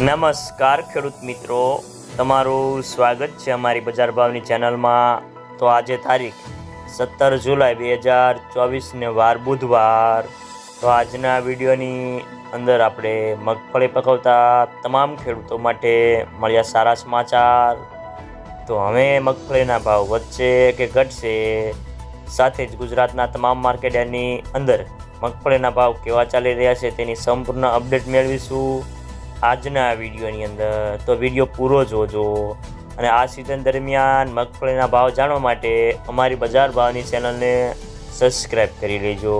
નમસ્કાર, ખેડૂત મિત્રો. તમારું સ્વાગત છે અમારી બજાર ભાવની ચેનલમાં. તો આજે તારીખ સત્તર જુલાઈ બે હજાર ચોવીસને વાર બુધવાર. તો આજના વિડીયોની અંદર આપણે મગફળી પકવતા તમામ ખેડૂતો માટે મળ્યા સારા સમાચાર. તો હવે મગફળીના ભાવ વધશે કે ઘટશે? સાથે જ ગુજરાતના તમામ માર્કેટની અંદર મગફળીના ભાવ કેવા ચાલી રહ્યા છે તેની સંપૂર્ણ અપડેટ મેળવીશું. આજના વિડીયોની અંદર તો વીડિયો પૂરો જોજો અને આ સિઝન દરમિયાન મગફળીના ભાવ જાણવા માટે અમારી બજાર ભાવની ચેનલને સબસ્ક્રાઈબ કરી લેજો.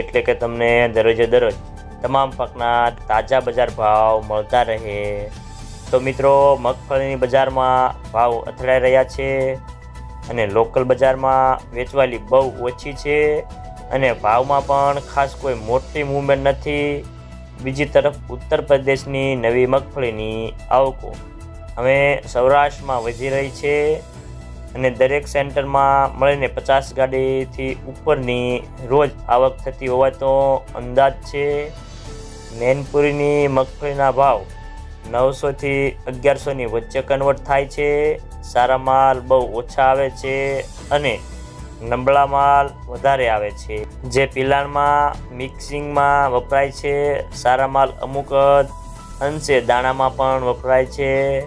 એટલે કે તમને દરરોજે દરરોજ તમામ પાકના તાજા બજાર ભાવ મળતા રહે. તો મિત્રો, મગફળીની બજારમાં ભાવ અથડાઈ રહ્યા છે અને લોકલ બજારમાં વેચવાલી બહુ ઓછી છે અને ભાવમાં પણ ખાસ કોઈ મોટી મૂવમેન્ટ નથી. બીજી તરફ ઉત્તર પ્રદેશની નવી મગફળીની આવકો હવે સૌરાષ્ટ્રમાં વધી રહી છે અને દરેક સેન્ટરમાં મળીને પચાસ ગાડીથી ઉપરની રોજ આવક થતી હોવાતો અંદાજ છે. મેનપુરીની મગફળીના ભાવ નવસોથી અગિયારસોની વચ્ચે કન્વર્ટ થાય છે. સારા માલ બહુ ઓછા આવે છે અને નબળા માલ વધારે આવે છે. જે પિલાણમાં, મિક્સિંગમાં વપરાય છે, સારા માલ અમુક અંશે દાણામાં પણ વપરાય છે.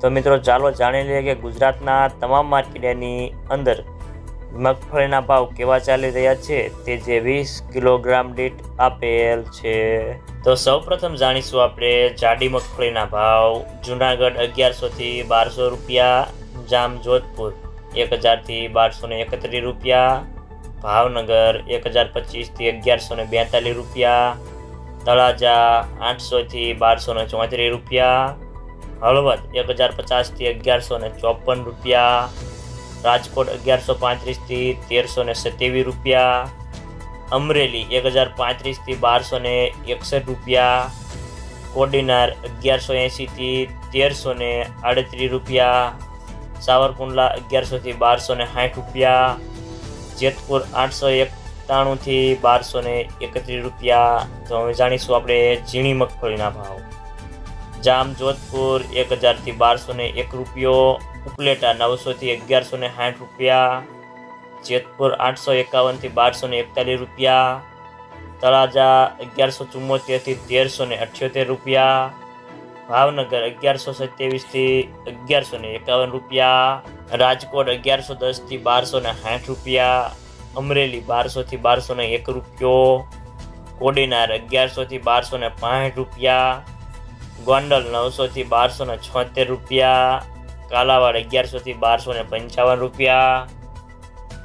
તો મિત્રો, ચાલો જાણી લઈએ કે ગુજરાતના તમામ માર્કેટની અંદર મગફળીના ભાવ કેવા ચાલી રહ્યા છે તે જે વીસ કિલોગ્રામ દીઠ આપેલ છે. તો સૌપ્રથમ જાણીશું આપણે જાડી મગફળીના ભાવ. જુનાગઢ અગિયારસોથી બારસો રૂપિયા જામ જોધપુર એક હજારથી બારસો ને એકત્રીસ રૂપિયા, ભાવનગર એક હજાર પચીસથી અગિયારસો ને બેતાલીસ રૂપિયા, તળાજા આઠસોથી બારસો ને ચોત્રીસ રૂપિયા, હળવદ એક હજાર પચાસથી અગિયારસો ને ચોપન રૂપિયા, રાજકોટ અગિયારસો પાંત્રીસથી તેરસો ને સત્યાવીસ રૂપિયા, અમરેલી એક હજાર પાંત્રીસથી બારસો ને એકસઠ રૂપિયા, કોડીનાર અગિયારસો એંશીથી તેરસો ને આડત્રીસ રૂપિયા સાવરકુંડલા અગિયારસોથી બારસો ને સાઠ રૂપિયા, જેતપુર આઠસો એકતાણુંથી બારસો ને એકત્રીસ રૂપિયા. તો હવે જાણીશું આપણે ઝીણી મગફળીના ભાવ. જામ જોધપુર એક હજારથી બારસો ને એક રૂપિયો, ઉપલેટા નવસોથી અગિયારસો ને સાઠ રૂપિયા, જેતપુર આઠસો એકાવનથી બારસો ને એકતાલીસ રૂપિયા, તળાજા અગિયારસો ચુમ્મોતેરથી તેરસો ને અઠ્યોતેર રૂપિયા ભાવનગર અગિયારસો સત્યાવીસથી અગિયારસો ને એકાવન રૂપિયા, રાજકોટ અગિયારસો દસથી બારસો ને સાઠ રૂપિયા, અમરેલી બારસોથી બારસો ને એક રૂપિયો, કોડીનાર અગિયારસોથી બારસો ને પાંઠ રૂપિયા, ગોંડલ નવસોથી બારસો ને છોતેર રૂપિયા, કાલાવાડ અગિયારસોથી બારસો ને પંચાવન રૂપિયા